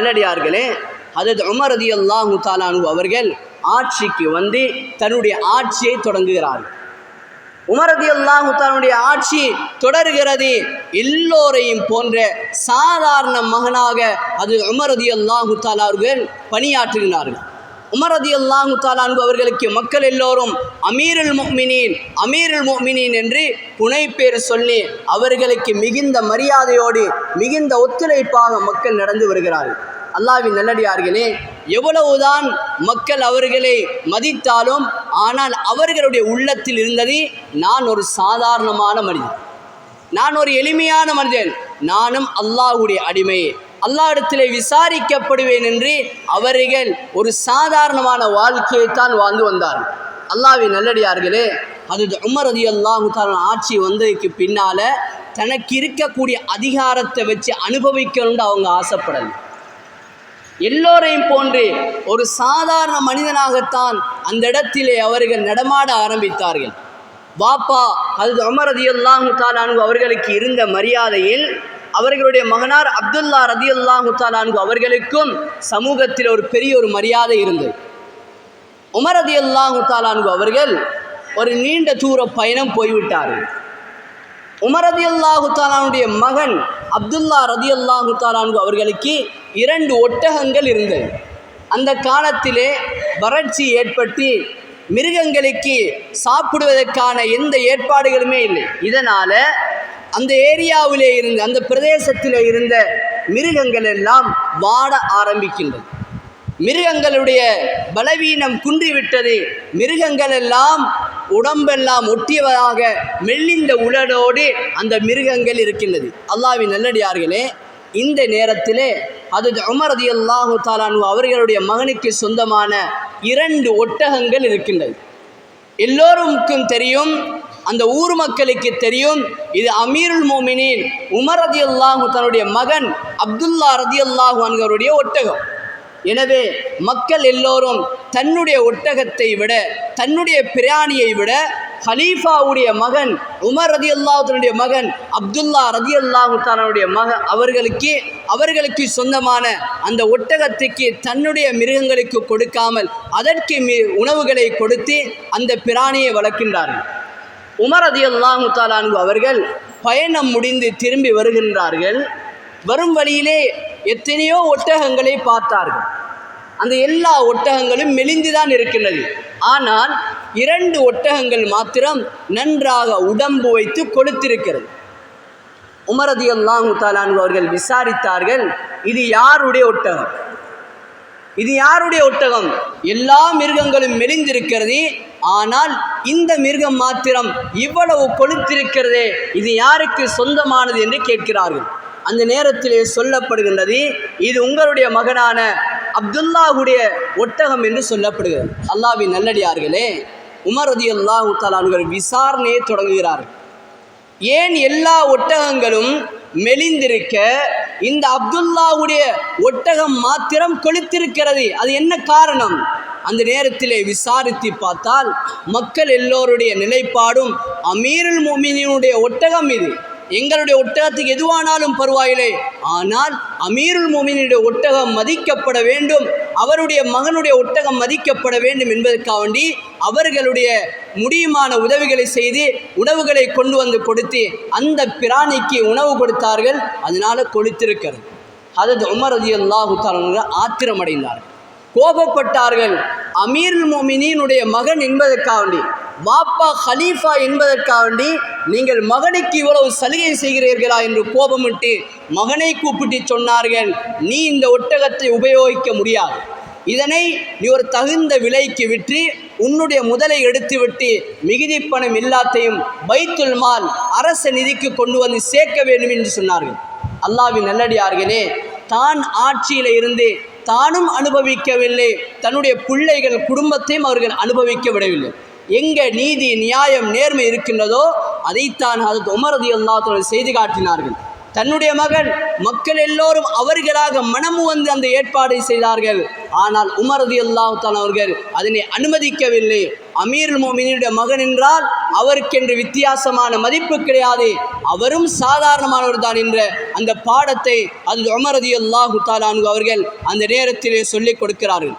நல்லடியார்களே அதது உமர் ரதி அல்லாஹு தாலானு அவர்கள் ஆட்சிக்கு வந்து தன்னுடைய ஆட்சியை தொடங்குகிறார்கள் உமரதி அல்லாஹு தன்னுடைய ஆட்சி தொடர்கிறது எல்லோரையும் போன்ற சாதாரண மகனாக அது உமரதி அல்லாஹு தாலா அவர்கள் பணியாற்றுகிறார்கள். உமரதி அல்லாஹு தாலான்பு அவர்களுக்கு மக்கள் எல்லோரும் அமீருல் முக்மினின் அமீருல் முக்மினின் என்று புனைப்பேர் சொல்லி அவர்களுக்கு மிகுந்த மரியாதையோடு மிகுந்த ஒத்துழைப்பாக மக்கள் நடந்து வருகிறார்கள். அல்லாவின் நல்லடியார்களே எவ்வளவுதான் மக்கள் அவர்களை மதித்தாலும் ஆனால் அவர்களுடைய உள்ளத்தில் இருந்தது நான் ஒரு சாதாரணமான மனிதன். நான் ஒரு எளிமையான மனிதன். நானும் அல்லாஹுடைய அடிமை அல்லாஹிடத்திலே விசாரிக்கப்படுவேன் என்று அவர்கள் ஒரு சாதாரணமான வாழ்க்கையைத்தான் வாழ்ந்து வந்தார்கள். அல்லாவின் நல்லடியார்களே அது உமர் அதி அல்லாஹு ஆட்சி வந்ததுக்கு பின்னால தனக்கு இருக்கக்கூடிய அதிகாரத்தை வச்சு அனுபவிக்கணும்னு அவங்க ஆசைப்படலை. எல்லோரையும் போன்று ஒரு சாதாரண மனிதனாகத்தான் அந்த இடத்திலே அவர்கள் நடமாட ஆரம்பித்தார்கள். வாப்பா அது அமரதி ரதி அல்லாஹு தாலான்கு அவர்களுக்கு இருந்த மரியாதையில் அவர்களுடைய மகனார் அப்துல்லா ரதி அல்லாஹு தாலான்கு அவர்களுக்கும் சமூகத்தில் ஒரு பெரிய ஒரு மரியாதை இருந்தது. உமரதி ரதி அல்லாஹு தாலான்கு அவர்கள் ஒரு நீண்ட தூர பயணம் போய்விட்டார்கள். உமரதி அல்லாஹு தாலானுடைய மகன் அப்துல்லா ரதி அல்லாஹு தாலான்கு அவர்களுக்கு இரண்டு ஒட்டகங்கள் இருந்தது. அந்த காலத்திலே வறட்சி ஏற்பட்டு மிருகங்களுக்கு சாப்பிடுவதற்கான எந்த ஏற்பாடுகளுமே இல்லை. இதனால் அந்த ஏரியாவிலே இருந்த அந்த பிரதேசத்தில் இருந்த மிருகங்கள் எல்லாம் வாட ஆரம்பிக்கின்றது. மிருகங்களுடைய பலவீனம் குன்றிவிட்டது. மிருகங்கள் எல்லாம் உடம்பெல்லாம் ஒட்டியவராக மெல்லிந்த உடலோடு அந்த மிருகங்கள் இருக்கின்றது. அல்லாவின் நல்லடியார்களே இந்த நேரத்திலே அது உமர் அல்லாஹு தாலானு அவர்களுடைய மகனுக்கு சொந்தமான இரண்டு ஒட்டகங்கள் இருக்கின்றது. எல்லோருக்கும் தெரியும் அந்த ஊர் மக்களுக்கு தெரியும் இது அமீருல் மோமினின் உமர் ரதி அல்லாஹு தன்னுடைய மகன் அப்துல்லா ரதி அல்லாஹு அன்கருடைய ஒட்டகம். எனவே மக்கள் எல்லோரும் தன்னுடைய ஒட்டகத்தை விட தன்னுடைய பிராணியை விட ஹலீஃபாவுடைய மகன் உமர் ரதி அல்லாஹுடைய மகன் அப்துல்லா ரதி அல்லாஹுத்தானுடைய மகன் மக அவர்களுக்கு அவர்களுக்கு சொந்தமான அந்த ஒட்டகத்துக்கு தன்னுடைய மிருகங்களுக்கு கொடுக்காமல் அதற்கு உணவுகளை கொடுத்து அந்த பிராணியை வளர்க்கின்றார்கள். உமர் ரதி அல்லாஹு அவர்கள் பயணம் முடிந்து திரும்பி வருகின்றார்கள். வரும் வழியிலே எத்தனையோ ஒட்டகங்களை பார்த்தார்கள். அந்த எல்லா ஒட்டகங்களும் மெலிந்துதான் இருக்கின்றது. ஆனால் இரண்டு ஒட்டகங்கள் மாத்திரம் நன்றாக உடம்பு வைத்து கொளுத்திருக்கிறது. உமரதி அல்லாஹு தாலான் அவர்கள் விசாரித்தார்கள் இது யாருடைய ஒட்டகம்? இது யாருடைய ஒட்டகம்? எல்லா மிருகங்களும் மெலிந்திருக்கிறது ஆனால் இந்த மிருகம் மாத்திரம் இவ்வளவு கொளுத்திருக்கிறதே இது யாருக்கு சொந்தமானது என்று கேட்கிறார்கள். அந்த நேரத்திலே சொல்லப்படுகின்றது இது உங்களுடைய மகனான அப்துல்லாஹுடைய ஒட்டகம் என்று சொல்லப்படுகிறது. அல்லாவின் நல்லடியார்களே உமர் ரதி அல்லாஹு தாலான்கள் விசாரணையை தொடங்குகிறார்கள் ஏன் எல்லா ஒட்டகங்களும் மெலிந்திருக்க இந்த அப்துல்லாவுடைய ஒட்டகம் மாத்திரம் கொளுத்திருக்கிறது? அது என்ன காரணம்? அந்த நேரத்திலே விசாரித்து பார்த்தால் மக்கள் எல்லோருடைய நிலைப்பாடும் அமீருல் மொமினினுடைய ஒட்டகம் இது. எங்களுடைய ஒட்டகத்துக்கு எதுவானாலும் பரவாயில்லை. ஆனால் அமீருல் மோமினுடைய ஒட்டகம் மதிக்கப்பட வேண்டும் அவருடைய மகனுடைய ஒட்டகம் மதிக்கப்பட வேண்டும் என்பதற்காக வேண்டி அவர்களுடைய முடியுமான உதவிகளை செய்து உணவுகளை கொண்டு வந்து கொடுத்து அந்த பிராணிக்கு உணவு கொடுத்தார்கள். அதனால கொளுத்திருக்கிறது. அதது உமர் அதி அல்லாஹு ஆத்திரமடைந்தார்கள். கோபப்பட்டார்கள். அமீருல் மோமினியினுடைய மகன் என்பதற்காகண்டி வாப்பா ஹலீஃபா என்பதற்காகண்டி நீங்கள் மகனுக்கு இவ்வளவு சலுகை செய்கிறீர்களா என்று கோபமிட்டு மகனை கூப்பிட்டு சொன்னார்கள். நீ இந்த ஒட்டகத்தை உபயோகிக்க முடியாது. இதனை நீ ஒரு தகுந்த விலைக்கு விற்று உன்னுடைய முதலை எடுத்துவிட்டு மிகுதி பணம் எல்லாத்தையும் வைத்துல் மால் அரச நிதிக்கு கொண்டு வந்து சேர்க்க வேண்டும் என்று சொன்னார்கள். அல்லாவின் நல்லடியார்களே தான் ஆட்சியில் இருந்து தானும் அனுபவிக்கவில்லை. தன்னுடைய பிள்ளைகள் குடும்பத்தையும் அவர்கள் அனுபவிக்க விடவில்லை. எங்கே நீதி நியாயம் நேர்மை இருக்கின்றதோ அதைத்தான் அது உமரதி அல்லாத்தோடு செய்து காட்டினார்கள். தன்னுடைய மகன் மக்கள் எல்லோரும் அவர்களாக மனமு வந்து அந்த ஏற்பாடை செய்தார்கள். ஆனால் உமரதி எல்லாத்தான் அவர்கள் அதனை அனுமதிக்கவில்லை. அமீர் மோமினியுடைய மகன் என்றால் அவருக்கென்று வித்தியாசமான மதிப்பு கிடையாது. அவரும் சாதாரணமானவர் தான் என்ற அந்த பாடத்தை அந்த உமர் அல்லாஹு தாலானு அவர்கள் அந்த நேரத்திலே சொல்லிக் கொடுக்கிறார்கள்.